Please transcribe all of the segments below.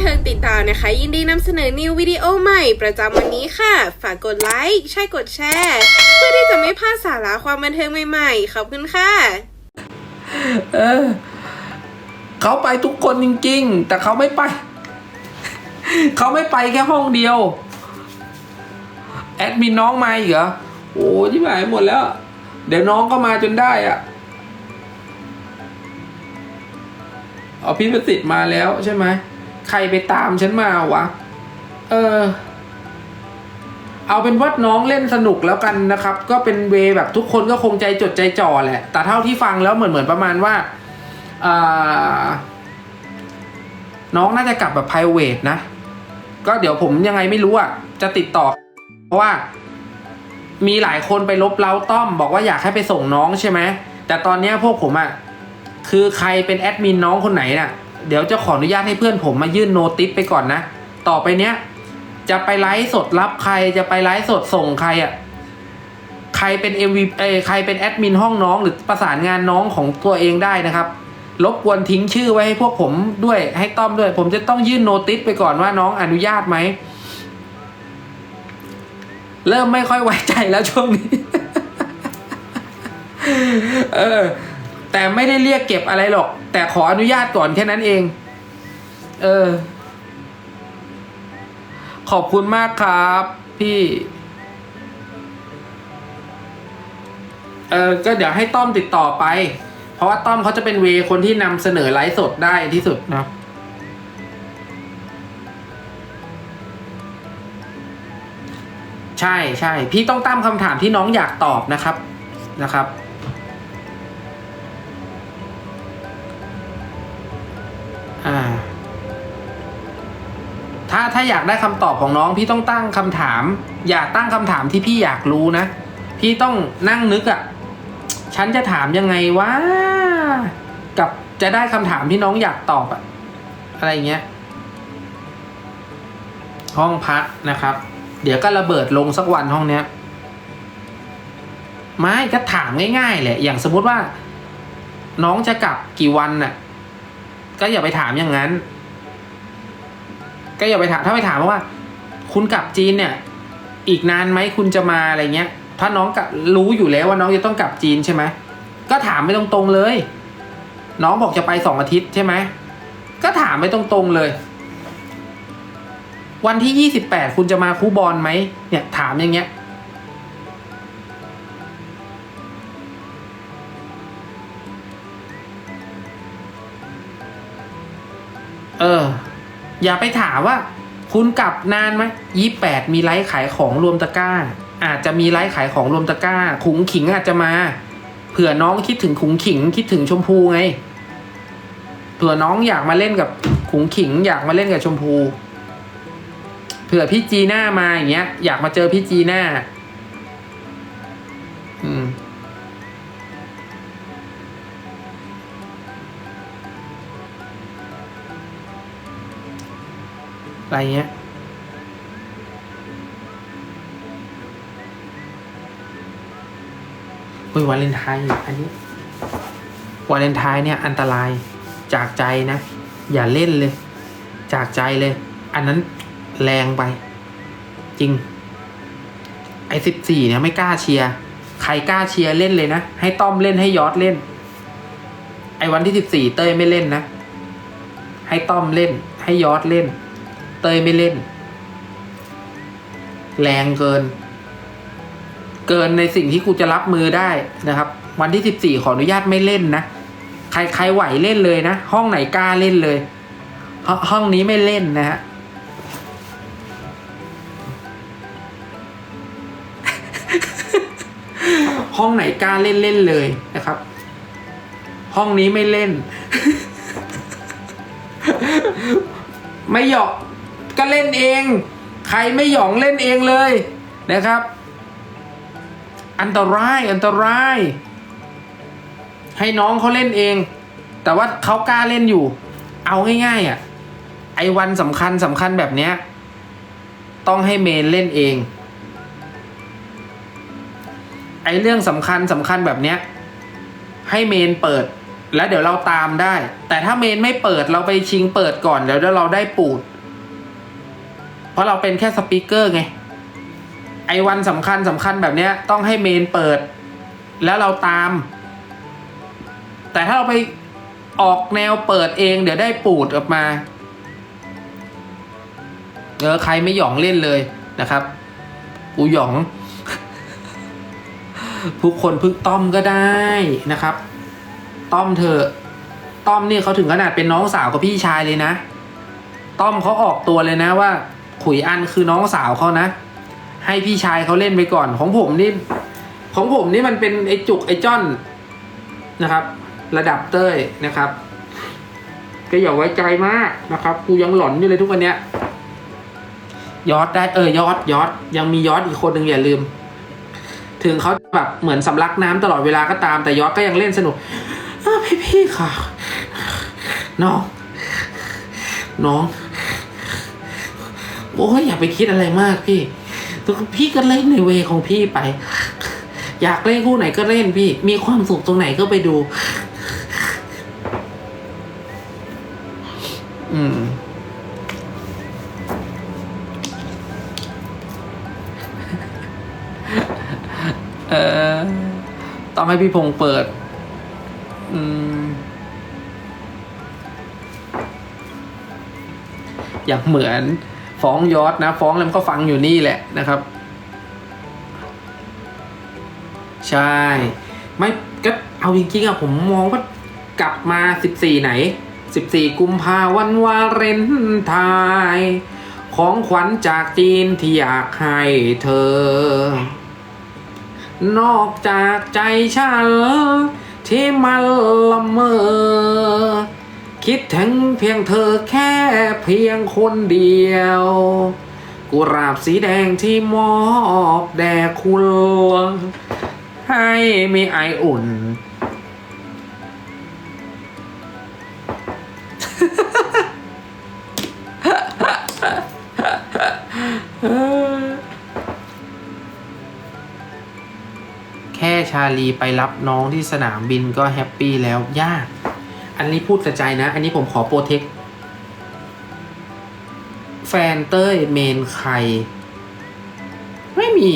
เทิงติดตามนะคะ ยินดีนำเสนอนิววิดีโอใหม่ประจำวันนี้ค่ะ ฝากกดไลค์ใช่กดแชร์ เพื่อที่จะไม่พลาดสาระความบันเทิงใหม่ๆ ขอบคุณค่ะ เออ เขาไปทุกคนจริง ๆ แต่เขาไม่ไป เขาไม่ไปแค่ห้องเดียว แอดมินน้องมาอีกเหรอ โอ้ที่หายหมดแล้ว เดี๋ยวน้องก็มาจนได้อะเอาพี่ประสิทธิ์มาแล้วใช่ไหม ใครไปตามฉันมาวะ เออ เอาเป็นว่าน้องเล่นสนุกแล้วกันนะครับ ก็เป็นเวแบบทุกคนก็คงใจจดใจจ่อแหละ แต่เท่าที่ฟังแล้วเหมือนเหมือนประมาณว่าอ่าน้องน่าจะกลับแบบ p r i v a t นะ ก็เดี๋ยวผมยังไงไม่รู้อะ จะติดต่อ เพราะว่า มีหลายคนไปลบเล้าต้อม บอกว่าอยากให้ไปส่งน้องใช่ไหม แต่ตอนเนี้ยพวกผมอะ คือใครเป็นแอดมินน้องคนไหนน่ะ เดี๋ยวจะขออนุญาตให้เพื่อนผมมายื่นโนติสไปก่อนนะ ต่อไปเนี้ย จะไปไลฟ์สดรับใครจะไปไลฟ์สดส่งใครอะใครเป็น MV เอใครเป็นแอดมินห้องน้องหรือประสานงานน้องของตัวเองได้นะครับรบกวนทิ้งชื่อไว้ให้พวกผมด้วยให้ต้อมด้วย ผมจะต้องยื่นโนติสไปก่อนว่าน้องอนุญาตไหม เริ่มไม่ค่อยไว้ใจแล้วช่วงนี้ เออ แต่ไม่ได้เรียกเก็บอะไรหรอก แต่ขออนุญาตก่อนแค่นั้นเอง เออ ขอบคุณมากครับ พี่ เออก็เดี๋ยวให้ต้อมติดต่อไป เพราะว่าต้อมเขาจะเป็นเวคนที่นำเสนอไลฟ์สดได้ที่สุดนะใช่ใช่พี่ต้องตั้งคำถามที่น้องอยากตอบนะครับนะครับ ถ้าถ้าอยากได้คำตอบของน้องพี่ต้องตั้งคำถาม อยากตั้งคำถามที่พี่อยากรู้นะ พี่ต้องนั่งนึกอะ่ะฉันจะถามยังไงวะกับจะได้คำถามที่น้องอยากตอบอะอะไรเงี้ย ห้องพักนะครับ เดี๋ยวก็ระเบิดลงสักวันห้องเนี้ย ไม่ก็ถามง่ายๆแหละอย่างสมมุติว่า น้องจะกลับกี่วันน่ะ ก็อย่าไปถามอย่างนั้น ก็อย่าไปถามถ้าไปถามว่า คุณกลับจีนเนี่ย อีกนานไหมคุณจะมาอะไรเงี้ย ถ้าน้องกลับรู้อยู่แล้วว่าน้องจะต้องกลับจีนใช่ไหมก็ถามไปตรงๆเลย น้องบอกจะไปสองอาทิตย์ใช่ไหมก็ถามไปตรงๆเลย วันที่ยี่สิบแปดคุณจะมาคูบอลไหมเนี่ย ถามอย่างเงี้ยเออ อย่าไปถามว่า คุณกลับนานไหมยี่แปดมีไลฟ์ขายของรวมตะกร้า อาจจะมีไลฟ์ขายของรวมตะกร้า ขุงขิงอาจจะมา เผื่อน้องคิดถึงขุงขิงคิดถึงชมพูไง เผื่อน้องอยากมาเล่นกับขุงขิง อยากมาเล่นกับชมพู เผื่อพี่จีน่ามาอย่างเงี้ย อยากมาเจอพี่จีน่า อะไรเงี้ยเฮ้ยวาเลนไทน์อันนี้วาเลนไทน์เนี่ยอันตรายจากใจนะ อย่าเล่นเลย จากใจเลย อันนั้นแรงไป จริง ไอ้สิบสี่เนี่ยไม่กล้าเชียร์ใครกล้าเชียร์เล่นเลยนะ ให้ต้อมเล่นให้ยอดเล่น ไอ้วันที่สิบสี่เต้ยไม่เล่นนะ ให้ต้อมเล่น ให้ยอดเล่น เต้ยไม่เล่น แรงเกิน เกินในสิ่งที่กูจะรับมือได้นะครับ วันที่สิบสี่ขออนุญาตไม่เล่นนะใครใครไหวเล่นเลยนะ ห้องไหนกล้าเล่นเลยหห้องนี้ไม่เล่นนะฮะห้องไหนกล้าเล่นเล่นเลยนะครับ ห้องนี้ไม่เล่น ไม่หยอก ก็เล่นเอง ใครไม่หยองเล่นเองเลยนะครับ อันตรายอันตราย ให้น้องเขาเล่นเอง แต่ว่าเขากล้าเล่นอยู่ เอาง่ายๆอะไอ้วันสำคัญสำคัญแบบเนี้ยต้องให้เมนเล่นเอง ไอ้เรื่องสำคัญสำคัญแบบเนี้ยให้เมนเปิดแล้วเดี๋ยวเราตามได้ แต่ถ้าเมนไม่เปิดเราไปชิงเปิดก่อนเดี๋ยวเราได้ปูด ราะเราเป็นแค่สปีกเกอร์ไง ไอวันสำคัญสำคัญแบบเนี้ยต้องให้เมนเปิด แล้วเราตาม แต่ถ้าเราไปออกแนวเปิดเองเดี๋ยวได้ปูดออกมา เออใครไม่หยองเล่นเลยนะครับกูหยองผู้คนพึ่งต้อมก็ได้นะครับ ต้อมเธอต้อมนี่เขาถึงขนาดเป็นน้องสาวกับพี่ชายเลยนะ ต้อมเขาออกตัวเลยนะว่า ขุยอันคือน้องสาวเขานะ ให้พี่ชายเขาเล่นไปก่อนของผมนี่ของผมนี่มันเป็นไอจุกไอจ้อนนะครับ ระดับเต้ยนะครับก็อย่าไว้ใจมากนะครับกูยังหลอนอยู่เลยทุกวันเนี้ยยอดได้เออยอดยอดยังมียอดอีกคนหนึ่งอย่าลืม ถึงเขาแบบเหมือนสำลักน้ำตลอดเวลาก็ตามแต่ยอดก็ยังเล่นสนุกพี่พี่ค่ะ น้อง น้อง โอ้ยอย่าไปคิดอะไรมากพี่พี่ก็เล่นในเวของพี่ไป อยากเล่นคู่ไหนก็เล่นพี่ มีความสุขตรงไหนก็ไปดู อืมเออต้องให้พี่พงษ์เปิด อืม อย่างเหมือน ฟ้องยอดนะ ฟ้องแล้วมันก็ฟังอยู่นี่แหละนะครับ ใช่ ไม่ก็เอาจริงๆอะผมมองว่ากลับมาสิบสี่ไหนสิบสี่กุมภาวันวาเลนไทน์ของขวัญจากจีนที่อยากให้เธอ นอกจากใจฉันที่มันละเมอ คิดถึงเพียงเธอแค่เพียงคนเดียว กุราบสีแดงที่มอบแด่คุณให้มีไออุ่น แค่ชาลีไปรับน้องที่สนามบินก็แฮปปี้แล้วยาก อันนี้พูดกระใจนะ อันนี้ผมขอโปรเทค แฟนเต้ยเมนใคร ไม่มี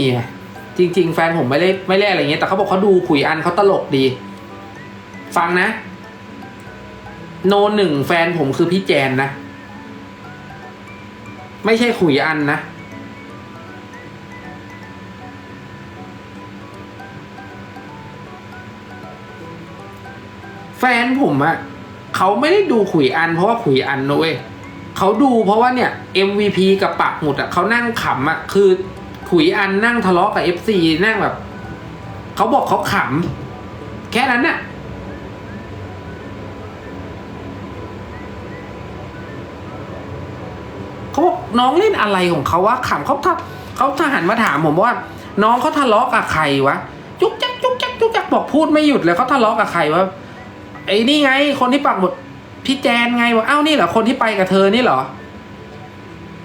จริง ๆ แฟนผมไม่ได้ไม่ได้อะไรเงี้ย แต่เขาบอกเขาดูขุยอันเขาตลกดี ฟังนะ โนหนึ่งแฟนผมคือพี่แจนนะ ไม่ใช่ขุยอันนะ แฟนผมอะเขาไม่ได้ดูขุยอัน เพราะว่าขุยอันนะเว้ยเขาดูเพราะว่าเนี่ย MVP กับปักหมุดอะเขานั่งขำอะคือขุยอันนั่งทะเลาะกับ FC นั่งแบบเขาบอกเขาขำแค่นั้นน่ะเขาบอกน้องเล่นอะไรของเขาวะขำเขาทัเขาทหารมาถามผมว่า น้องเขาทะเลาะกับใครวะจุกจักจุกจักจุกจักบอกพูดไม่หยุดเลยเขาทะเลาะกับใครวะ ไอ้นี่ไง คนที่ปักหมุดพี่แจนไงบอกอ้านี่เหรอคนที่ไปกับเธอนี่เหรอ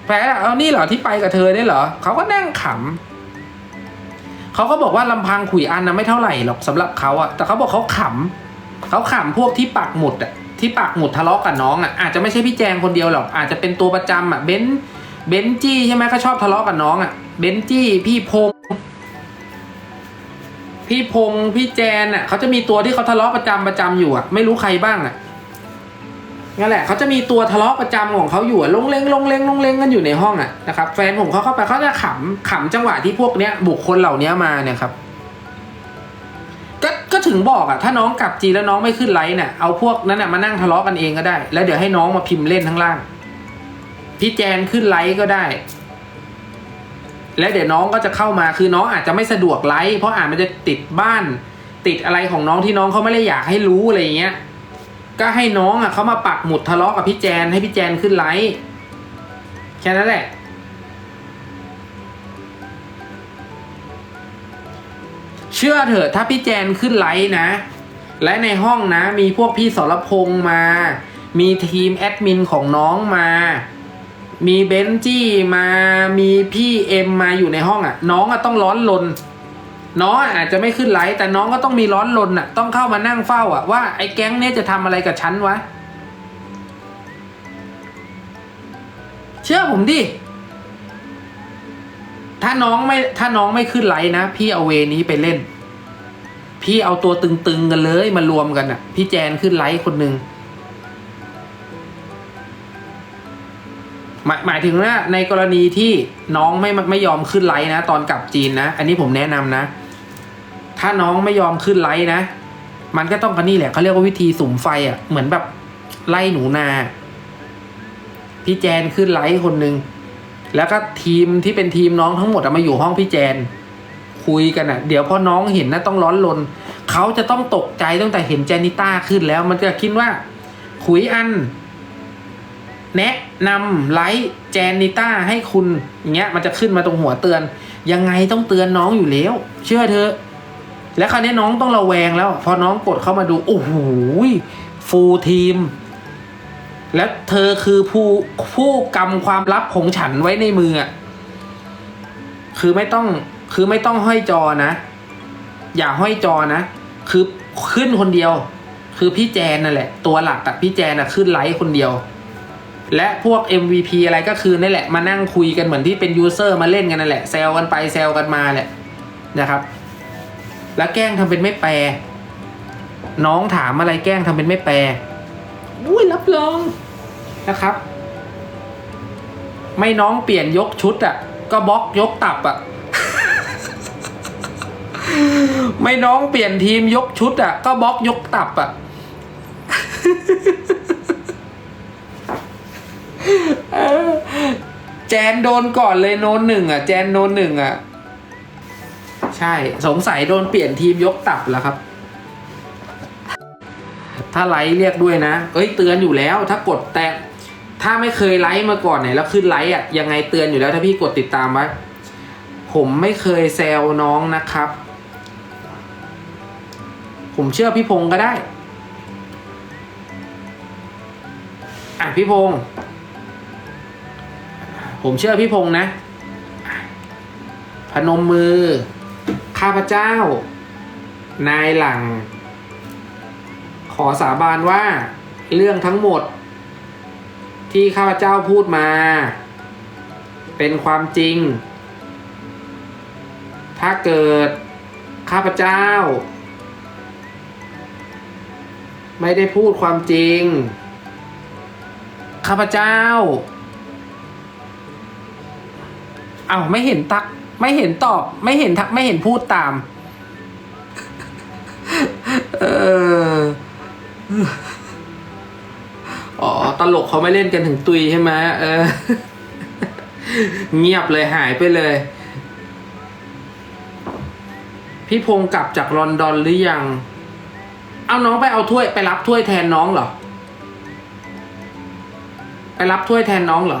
แพ้เอานี่เหรอที่ไปกับเธอนี่เหรอเขาก็นั่งขำเขาก็บอกว่าลำพังขุยอันนะไม่เท่าไหร่หรอกสำหรับเขาอะแต่เขาบอกเขาขำเขาขำพวกที่ปักหมุดอะที่ปักหมุดทะเลาะกับน้องอะอาจจะไม่ใช่พี่แจงคนเดียวหรอกอาจจะเป็นตัวประจำอะเบนเบนจี้ใช่ไหมก็ชอบทะเลาะกับน้องอะเบนจี้พี่พง พี่พงษ์พี่แจนอะเขาจะมีตัวที่เขาทะเลาะประจำประจำอยู่อะไม่รู้ใครบ้างอะนั่นแหละเขาจะมีตัวทะเลาะประจำของเขาอยู่อะลงเลงลงเลงลงเลงกันอยู่ในห้องอะนะครับแฟนผมเขาเข้าไปเขาจะขำขำจังหวะที่พวกเนี้ยบุคคลเหล่านี้มาเนี่ยครับก็ก็ถึงบอกอะถ้าน้องกลับจีแล้วน้องไม่ขึ้นไลน์เนี่ยเอาพวกนั้นน่ะมานั่งทะเลาะกันเองก็ได้ แล้วเดี๋ยวให้น้องมาพิมพ์เล่นทั้างล่างพี่แจนขึ้นไลฟ์ก็ได้ แล้วเดี๋ยวน้องก็จะเข้ามาคือน้องอาจจะไม่สะดวกไลฟ์เพราะอาจมันจะติดบ้าน ติดอะไรของน้องที่น้องเขาไม่ได้อยากให้รู้อะไรอย่างเงี้ยก็ให้น้องอะเขามาปักหมุดทะเลาะกับพี่แจนให้พี่แจนขึ้นไลฟ์แค่นั้นแหละ เชื่อเถอะถ้าพี่แจนขึ้นไลฟ์นะ และในห้องนะมีพวกพี่สรพงษ์มา มีทีมแอดมินของน้องมา มีเบนจี้มามีพี่เอ็มมาอยู่ในห้องอะ่ะ น้องอะต้องร้อนลน น้องอาจจะไม่ขึ้นไลฟ์แต่น้องก็ต้องมีร้อนรนอะ ต้องเข้ามานั่งเฝ้าอะว่าไอ้แก๊งเนี้ยจะทำอะไรกับฉันวะ เชื่อผมดิถ้าน้องไม่ถ้าน้องไม่ขึ้นไลฟ์นะ พี่เอาเวนี้ไปเล่น พี่เอาตัวตึงๆกันเลยมารวมกันอะ พี่แจนขึ้นไลฟ์คนหนึ่ง หมายหมายถึงว่าในกรณีที่น้องไม่ไม่ยอมขึ้นไลฟ์นะ ตอนกลับจีนนะ อันนี้ผมแนะนำนะ ถ้าน้องไม่ยอมขึ้นไลฟ์นะ มันก็ต้องกันนี่แหละเขาเรียกว่าวิธีสุ่มไฟอะเหมือนแบบไล่หนูนา พี่แจนขึ้นไลฟ์คนหนึ่งแล้วก็ทีมที่เป็นทีมน้องทั้งหมดอะมาอยู่ห้องพี่แจน คุยกันอะเดี๋ยวพอน้องเห็นนะต้องร้อนลนเขาจะต้องตกใจตั้งแต่เห็นแจนิต้าขึ้นแล้ว มันจะคิดว่าขุยอัน แนะนำไลฟ์แจนิต้าให้คุณอย่างเงี้ยมันจะขึ้นมาตรงหัวเตือน ยังไงต้องเตือนน้องอยู่แล้ว เชื่อเธอ แล้วคราวนี้น้องต้องระแวงแล้ว พอน้องกดเข้ามาดู โอ้โหฟูลทีม และเธอคือผู้ผู้กำความลับของฉันไว้ในมือคือไม่ต้องคือไม่ต้องห้อยจอนะ อย่าห้อยจอนะ คือขึ้นคนเดียว คือพี่แจนนั่นแหละ ตัวหลักอะพี่แจนอะขึ้นไลฟ์คนเดียว และพวก MVP อะไรก็คือนั่แหละมานั่งคุยกันเหมือนที่เป็นยูเซอร์มาเล่นกันนั่นแหละแซวกันไปแซวกันมาแหละนะครับ แล้วแกล้งทำเป็นไม่แปล น้องถามอะไรแกล้งทำเป็นไม่แปลอุ้ยรับรองนะครับ ไม่น้องเปลี่ยนยกชุดอะ่ะ ก็บล็อกยกตับอะ่ะ ไม่น้องเปลี่ยนทีมยกชุดอะ่ะ ก็บล็อกยกตับอะ่ะ แจนโดนก่อนเลยโนนหนึ่งอะ แจนโนนหนึ่งอะ ใช่ สงสัยโดนเปลี่ยนทีมยกตับแล้วครับ ถ้าไลค์เรียกด้วยนะ เอ้ยเตือนอยู่แล้ว ถ้ากดแต่ถ้าไม่เคยไลค์มาก่อนเนี่ยแล้วขึ้นไลค์อะยังไงเตือนอยู่แล้วถ้าพี่กดติดตามไว้ ผมไม่เคยแซวน้องนะครับ ผมเชื่อพี่พงศ์ก็ได้ อะพี่พงศ์ ผมเชื่อพี่พงศ์นะ พนมมือ ข้าพเจ้า นายหลัง ขอสาบานว่าเรื่องทั้งหมด ที่ข้าพเจ้าพูดมา เป็นความจริง ถ้าเกิดข้าพเจ้า ไม่ได้พูดความจริง ข้าพเจ้า อา้าไม่เห็นตัก ไม่เห็นตอบ ไม่เห็นทัก ไม่เห็นพูดตาม เอออ๋อตลกเขาไม่เล่นกันถึงตุยใช่ไหมเออ เงียบเลยหายไปเลย พี่พงศ์กลับจากลอนดอนหรือยัง เอาน้องไปเอาถ้วยไปรับถ้วยแทนน้องเหรอ ไปรับถ้วยแทนน้องเหรอ